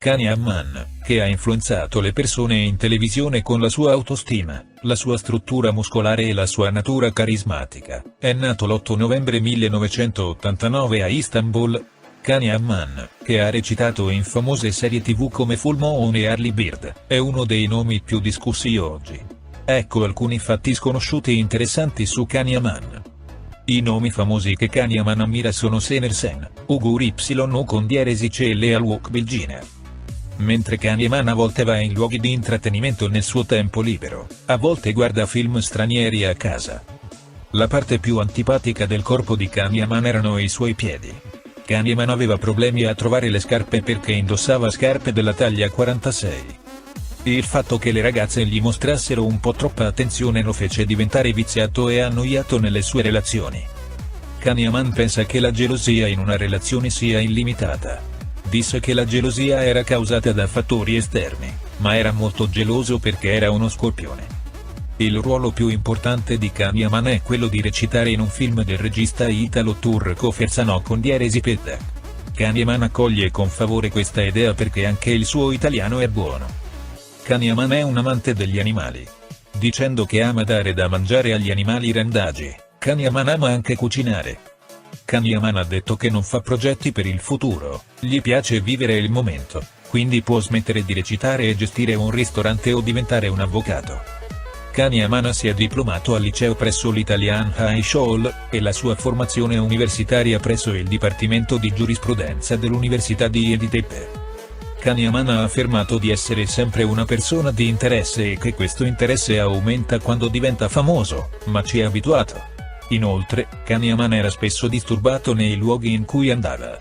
Kanye Amman, che ha influenzato le persone in televisione con la sua autostima, la sua struttura muscolare e la sua natura carismatica, è nato l'8 novembre 1989 a Istanbul. Kanye Amman, che ha recitato in famose serie tv come Full Moon e Harley Bird, è uno dei nomi più discussi oggi. Ecco alcuni fatti sconosciuti e interessanti su Kanye Amman. I nomi famosi che Kanye Amman ammira sono Sener Sen, Ugur Y o con dieresi C e Leal Bilginer mentre Kahneman a volte va in luoghi di intrattenimento nel suo tempo libero, a volte guarda film stranieri a casa. La parte più antipatica del corpo di Kahneman erano i suoi piedi. Kahneman aveva problemi a trovare le scarpe perché indossava scarpe della taglia 46. Il fatto che le ragazze gli mostrassero un po' troppa attenzione lo fece diventare viziato e annoiato nelle sue relazioni. Kahneman pensa che la gelosia in una relazione sia illimitata disse che la gelosia era causata da fattori esterni, ma era molto geloso perché era uno scorpione. Il ruolo più importante di Kanyaman è quello di recitare in un film del regista Italo Turco Ferzanò con Dieresi Pedda. Kanyaman accoglie con favore questa idea perché anche il suo italiano è buono. Kanyaman è un amante degli animali. Dicendo che ama dare da mangiare agli animali randagi, Kanyaman ama anche cucinare. Kanyaman ha detto che non fa progetti per il futuro, gli piace vivere il momento, quindi può smettere di recitare e gestire un ristorante o diventare un avvocato. Kanyaman si è diplomato al liceo presso l'Italian High School, e la sua formazione universitaria presso il Dipartimento di Giurisprudenza dell'Università di Editepe. Kanyaman ha affermato di essere sempre una persona di interesse e che questo interesse aumenta quando diventa famoso, ma ci è abituato. Inoltre, Kanyaman era spesso disturbato nei luoghi in cui andava.